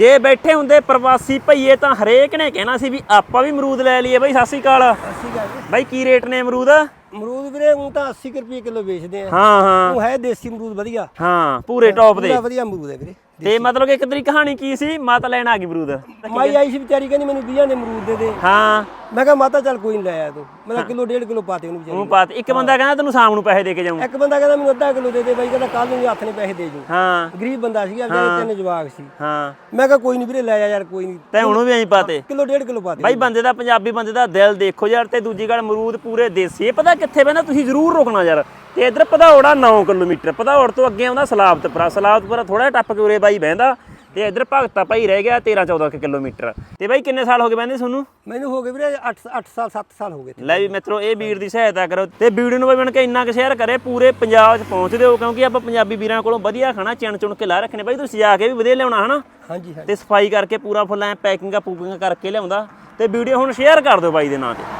ਜੇ ਬੈਠੇ ਹੁੰਦੇ ਪ੍ਰਵਾਸੀ ਭਈਏ ਤਾਂ ਹਰੇਕ ਨੇ ਕਹਿਣਾ ਸੀ ਵੀ ਆਪਾਂ ਵੀ ਅਮਰੂਦ ਲੈ ਲਈਏ ਬਾਈ ਸਤਿ ਸ਼੍ਰੀ ਅਕਾਲ ਅੱਸੀ ਗੱਲ ਜੀ। ਬਾਈ ਕੀ ਰੇਟ ਨੇ ਅਮਰੂਦ ਅਮਰੂਦ ਵੀਰੇ ਉਹ ਤਾਂ 80 ਕੁ ਰੁਪਏ ਕਿਲੋ ਵੇਚਦੇ ਆ। ਹਾਂ ਹਾਂ। ਉਹ ਹੈ ਦੇਸੀ ਅਮਰੂਦ ਵਧੀਆ। ਹਾਂ ਪੂਰੇ ਟੌਪ ਦੇ। ਪੂਰਾ ਵਧੀਆ ਅਮਰੂਦ ਹੈ ਵੀਰੇ ਤੇ ਮਤਲਬ ਕਿ ਇੱਕ ਤਰੀ ਕਹਾਣੀ ਕੀ ਸੀ? ਮਾਤਾ ਲੈਣ ਆ ਗਈ ਅਮਰੂਦ। ਮਾਈ ਆਈ ਸੀ ਵਿਚਾਰੀ ਕਹਿੰਦੀ ਮੈਨੂੰ 20 ਦੇ ਅਮਰੂਦ ਦੇ ਦੇ। ਹਾਂ। ਮੈਂ ਕਿਹਾ ਮਾਤਾ ਚੱਲ ਕੋਈ ਨਹੀਂ ਲੈ ਆ ਤੂੰ। ਮੈਂ ਕਿਹਾ ਕਿਲੋ ਡੇਢ ਕਿਲੋ ਪਾਤੇ ਉਹਨੂੰ ਵਿਚਾਰੀ ਉਹ ਬਾਤ ਇੱਕ ਬੰਦਾ ਕਹਿੰਦਾ ਤੈਨੂੰ ਸ਼ਾਮ ਨੂੰ ਪੈਸੇ ਦੇ ਕੇ ਜਾਊਂ। ਨੂੰ। ਇੱਕ ਬੰਦਾ ਕਹਿੰਦਾ ਮੈਨੂੰ ਅੱਧਾ ਕਿਲੋ ਦੇ ਦੇ ਬਾਈ। ਕਹਿੰਦਾ ਕੱਲ ਨੂੰ ਹੱਥ ਨੇ ਪੈਸੇ ਦੇ ਜੂ ਹਾਂ। ਗਰੀਬ ਬੰਦਾ ਸੀਗਾ ਵਿਚਾਰੇ ਤਿੰਨ ਜਵਾਕ ਸੀ। ਹਾਂ। ਮੈਂ ਕਿਹਾ ਕੋਈ ਨਹੀਂ ਵੀਰੇ ਲੈ ਆ ਯਾਰ ਕੋਈ ਨਹੀਂ ਤੇ ਹੁਣ ਵੀ ਐਂ ਪਾਤੇ। ਕਿਲੋ ਡੇਢ ਕਿਲੋ ਪਾਤੇ। ਬਾਈ ਬੰਦੇ ਦਾ ਪੰਜਾਬੀ ਬੰਦੇ ਦਾ ਦਿਲ ਦੇਖੋ ਯਾਰ ਤੇ ਦੂਜੀ ਗੱਲ ਅਮਰੂਦ ਪੂਰੇ ਦੇਸੀ। ਇਹ ਪਤਾ ਕਿੱਥੇ ਪੈਂਦਾ? ਤੁਸੀਂ ਜ਼ਰੂਰ ਰੁਕਣਾ ਯਾਰ। ਤੇ ਇਧਰ ਪਧੌੜਾ 9 ਕਿਲੋਮੀਟਰ ਪਧੌੜ ਤੋਂ ਅੱਗੇ ਆਉਂਦਾ ਸਲਾਬਤਪੁਰਾ। ਸਲਾਬਤਪੁਰਾ ਥੋੜਾ ਜਿਹਾ ਟੱਪ ਕੇ ਉਰੇ ਬਾਈ ਬਹਿੰਦਾ। ਤੇ ਇਧਰ ਭਗਤਾ ਭਾਈ ਰਹਿ ਗਿਆ 13 14 ਕਿਲੋਮੀਟਰ। ਤੇ ਬਾਈ ਕਿੰਨੇ ਸਾਲ ਹੋ ਗਏ ਬਹਿੰਦੇ ਤੁਹਾਨੂੰ? ਮੈਨੂੰ ਹੋ ਗਏ ਵੀਰੇ 8 8 ਸਾਲ 7 ਸਾਲ ਹੋ ਗਏ ਲੈ ਵੀ ਮਿੱਤਰੋ ਇਹ ਵੀਰ ਦੀ ਸਹਾਇਤਾ ਕਰੋ। ਤੇ ਵੀਡੀਓ ਨੂੰ ਬਈ ਬਣ ਕੇ ਇੰਨਾ ਕੁ ਸ਼ੇਅਰ ਕਰੇ ਪੂਰੇ ਪੰਜਾਬ 'ਚ ਪਹੁੰਚ ਦਿਓ ਕਿਉਂਕਿ ਆਪਾਂ ਪੰਜਾਬੀ ਵੀਰਾਂ ਕੋਲੋਂ ਵਧੀਆ ਖਾਣਾ ਚਿਣ ਚੁਣ ਕੇ ਲਾ ਰੱਖਣੇ। ਬਾਈ ਤੁਸੀਂ ਜਾ ਕੇ ਵੀ ਵਧੀਆ ਲਿਆਉਣਾ ਹਨਾ? ਹਾਂਜੀ ਹਾਂਜੀ। ਤੇ ਸਫ਼ਾਈ ਕਰਕੇ ਪੂਰਾ ਫੁੱਲ ਐ ਪੈਕਿੰਗਾਂ ਪੂਕਿੰਗਾਂ ਕਰਕੇ ਲਿਆਉਂਦਾ। ਤੇ ਵੀਡੀਓ ਹੁਣ ਸ਼ੇਅਰ ਕਰ ਦਿਓ ਬਾਈ ਦੇ ਨਾਂ ਤੇ।